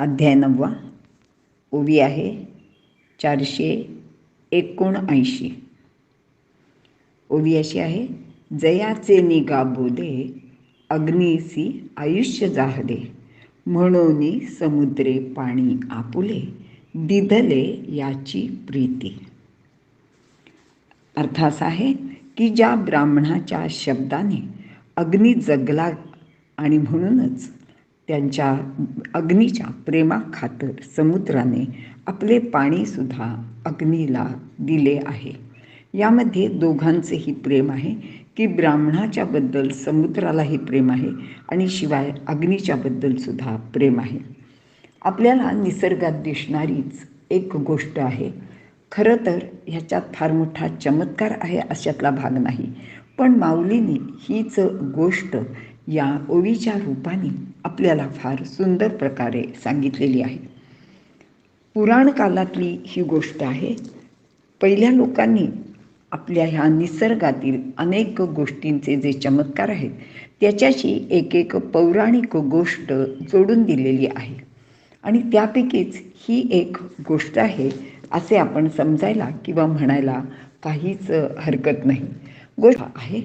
अध्याय नववा. ओवी आहे चारशे एकोणऐंशी. ओवी अशी आहे जयाचे निगा बोले अग्निसी आयुष्य जाहदे म्हणून समुद्रे पाणी आपुले दिधले याची प्रीती. अर्थ असा आहे की ज्या ब्राह्मणाच्या शब्दाने अग्नी जगला आणि म्हणूनच त्यांच्या अग्नीच्या प्रेमाखातर समुद्राने आपले पाणीसुद्धा अग्नीला दिले आहे. यामध्ये दोघांचेही प्रेम आहे की ब्राह्मणाच्याबद्दल समुद्रालाही प्रेम आहे आणि शिवाय अग्नीच्याबद्दलसुद्धा प्रेम आहे. आपल्याला निसर्गात दिसणारीच एक गोष्ट आहे. खरं तर ह्याच्यात फार मोठा चमत्कार आहे अशातला भाग नाही पण माऊलीने हीच गोष्ट या ओवीच्या रूपाने आपल्याला फार सुंदर प्रकारे सांगितलेली आहे. पुराण कालातली ही गोष्ट आहे. पहिल्या लोकांनी आपल्या ह्या निसर्गातील अनेक गोष्टींचे जे चमत्कार आहेत त्याच्याशी एक एक पौराणिक गोष्ट जोडून दिलेली आहे. आणि त्यापैकीच ही एक गोष्ट आहे असे आपण समजायला किंवा म्हणायला काहीच हरकत नाही. गोष्ट आहे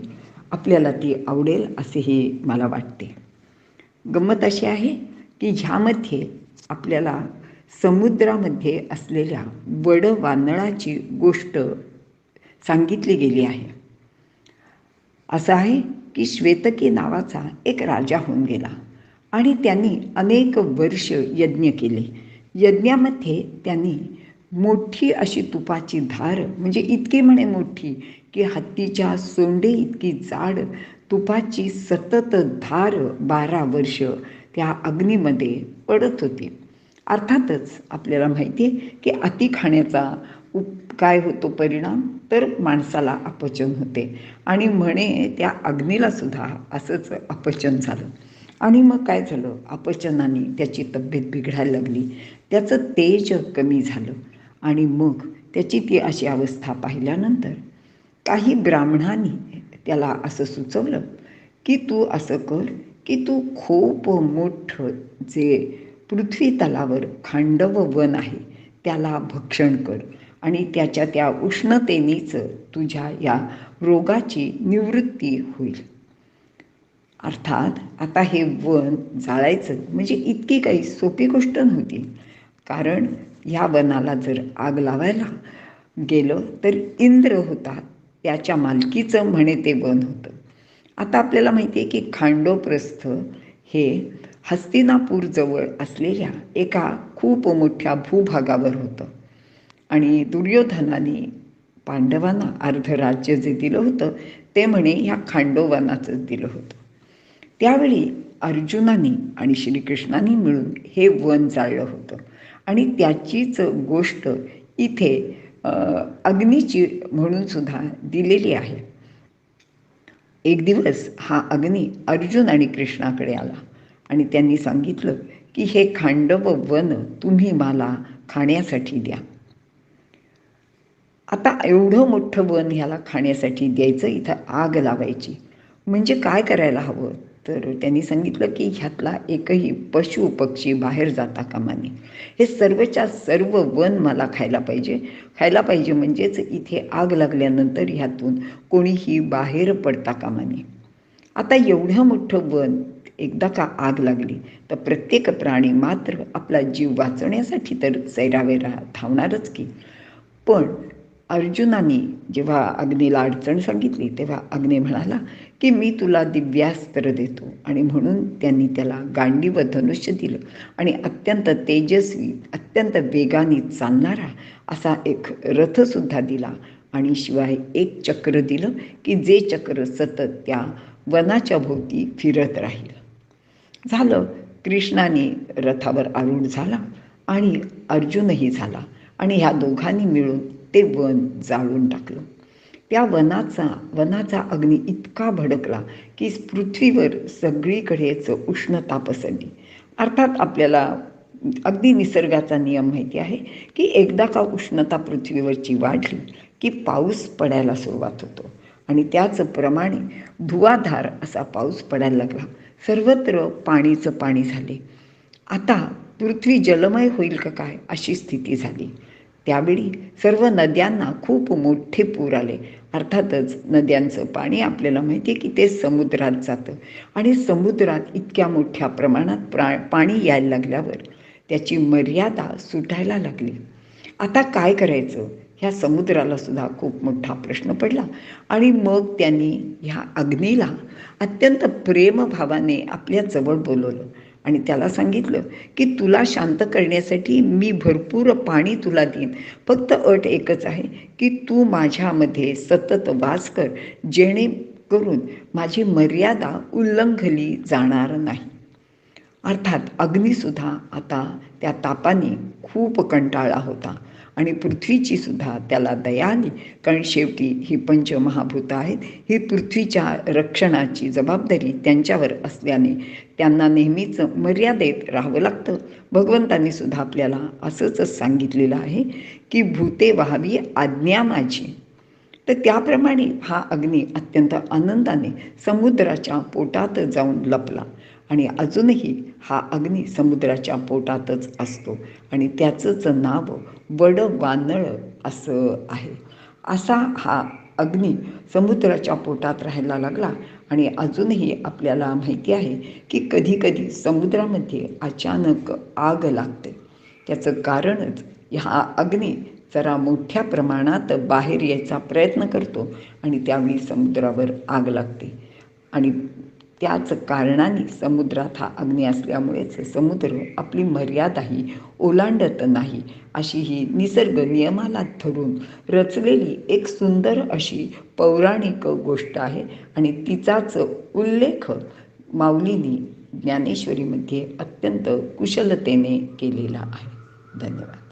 आपल्याला ती आवडेल असेही मला वाटते. गंमत अशी आहे की ह्यामध्ये आपल्याला समुद्रामध्ये असलेल्या वड वानळाची गोष्ट सांगितली गेली आहे. असं आहे की श्वेतकी नावाचा एक राजा होऊन गेला आणि त्यांनी अनेक वर्ष यज्ञ केले. यज्ञामध्ये त्यांनी मोठी अशी तुपाची धार म्हणजे इतकी म्हणे मोठी की हत्तीच्या सोंडे इतकी जाड तुपाची सतत धार बारा वर्ष त्या अग्नीमध्ये पडत होती. अर्थातच आपल्याला माहिती आहे की अति खाण्याचा उप काय होतो परिणाम? तर माणसाला अपचन होते. आणि म्हणे त्या अग्नीला सुद्धा असंच अपचन झालं. आणि मग काय झालं? अपचनाने त्याची तब्येत बिघडायला लागली. त्याचं तेज कमी झालं. आणि मग त्याची ती अशी अवस्था पाहिल्यानंतर काही ब्राह्मणांनी त्याला असं सुचवलं की तू असं कर की तू खूप मोठं जे पृथ्वी तलावर खांडव वन आहे त्याला भक्षण कर आणि त्याच्या त्या उष्णतेनेच तुझ्या या रोगाची निवृत्ती होईल. अर्थात आता हे वन जाळायचं म्हणजे इतकी काही सोपी गोष्ट नव्हती. कारण ह्या वनाला जर आग लावायला गेलं तर इंद्र होता त्याच्या मालकीचं म्हणे ते वन होतं. आता आपल्याला माहिती आहे की खांडोप्रस्थ हे हस्तिनापूरजवळ असलेल्या एका खूप मोठ्या भूभागावर होतं. आणि दुर्योधनाने पांडवांना अर्ध राज्य जे दिलं होतं ते म्हणे ह्या खांडोवनाचंच दिलं होतं. त्यावेळी अर्जुनाने आणि श्रीकृष्णाने मिळून हे वन जाळलं होतं. आणि त्याचीच गोष्ट इथे अग्नीची म्हणून सुद्धा दिलेली आहे. एक दिवस हा अग्नी अर्जुन आणि कृष्णाकडे आला आणि त्यांनी सांगितलं की हे खांडव वन तुम्ही मला खाण्यासाठी द्या. आता एवढं मोठं वन ह्याला खाण्यासाठी द्यायचं इथं आग लावायची. म्हणजे काय करायला हवं? तर त्यांनी सांगितलं की ह्यातला एकही पशु पक्षी बाहेर जाता कामा नये. हे सर्वच्या सर्व वन मला खायला पाहिजे. खायला पाहिजे म्हणजेच इथे आग लागल्यानंतर ह्यातून कोणीही बाहेर पडता कामा नये. आता एवढं मोठं वन एकदा का आग लागली तर प्रत्येक प्राणी मात्र आपला जीव वाचवण्यासाठी तर सैरावेरा धावणारच की. पण अर्जुनाने जेव्हा अग्नीला अडचण सांगितली तेव्हा अग्नी म्हणाला की मी तुला दिव्यास्त्र देतो. आणि म्हणून त्यांनी त्याला गांडी व धनुष्य दिलं. आणि अत्यंत तेजस्वी अत्यंत वेगाने चालणारा असा एक रथसुद्धा दिला. आणि शिवाय एक चक्र दिलं की जे चक्र सतत त्या वनाच्या भोवती फिरत राहील. झालं. कृष्णाने रथावर आरूढ झाला आणि अर्जुनही झाला. आणि ह्या दोघांनी मिळून ते वन जाळून टाकलं. त्या वनाचा वनाचा अग्नी इतका भडकला की पृथ्वीवर सगळीकडेच उष्णता पसरली अर्थात आपल्याला अगदी निसर्गाचा नियम माहिती आहे की एकदा का उष्णता पृथ्वीवरची वाढली की पाऊस पडायला सुरुवात होतो. आणि त्याचप्रमाणे धुवाधार असा पाऊस पडायला लागला. सर्वत्र पाणीचं पाणी झाले. आता पृथ्वी जलमय होईल का काय अशी स्थिती झाली. त्यावेळी सर्व नद्यांना खूप मोठे पूर आले. अर्थातच नद्यांचं पाणी आपल्याला माहिती आहे की ते समुद्रात जातं. आणि समुद्रात इतक्या मोठ्या प्रमाणात प्रा पाणी यायला लागल्यावर त्याची मर्यादा सुटायला लागली. आता काय करायचं? ह्या समुद्राला सुद्धा खूप मोठा प्रश्न पडला. आणि मग त्यांनी ह्या अग्नीला अत्यंत प्रेमभावाने आपल्या जवळ बोलवलं. आणि त्याला सांगितलं की तुला शांत करण्यासाठी मी भरपूर पाणी तुला देईन. फक्त अट एकच आहे की तू माझ्यामध्ये सतत वास कर जेणेकरून माझी मर्यादा उल्लंघली जाणार नाही. अर्थात अग्नीसुद्धा आता त्या तापाने खूप कंटाळला होता. आणि पृथ्वीची सुद्धा त्याला दया आली कारण शेवटी ही पंचमहाभूत आहेत. ही पृथ्वीच्या रक्षणाची जबाबदारी त्यांच्यावर असल्याने त्यांना नेहमीच मर्यादेत राहावं लागतं. भगवंतांनी सुद्धा आपल्याला असंच सांगितलेलं आहे की भूते व्हावी आज्ञा माझी. तर त्याप्रमाणे हा अग्नी अत्यंत आनंदाने समुद्राच्या पोटात जाऊन लपला. आणि अजूनही हा अग्नी समुद्राच्या पोटातच असतो. आणि त्याचंच नाव वड वानळ असं आहे. असा हा अग्नी समुद्राच्या पोटात राहायला लागला. आणि अजूनही आपल्याला माहिती आहे की कधीकधी समुद्रामध्ये अचानक आग लागते. त्याचं कारणच ह्या अग्नी जरा मोठ्या प्रमाणात बाहेर यायचा प्रयत्न करतो आणि त्यावेळी समुद्रावर आग लागते. आणि त्याच कारणाने समुद्रात हा अग्नी असल्यामुळेच समुद्र आपली मर्यादाही ओलांडत नाही अशी ही निसर्ग नियमाला धरून रचलेली एक सुंदर अशी पौराणिक गोष्ट आहे. आणि तिचाच उल्लेख माऊलीनी ज्ञानेश्वरीमध्ये अत्यंत कुशलतेने केलेला आहे. धन्यवाद.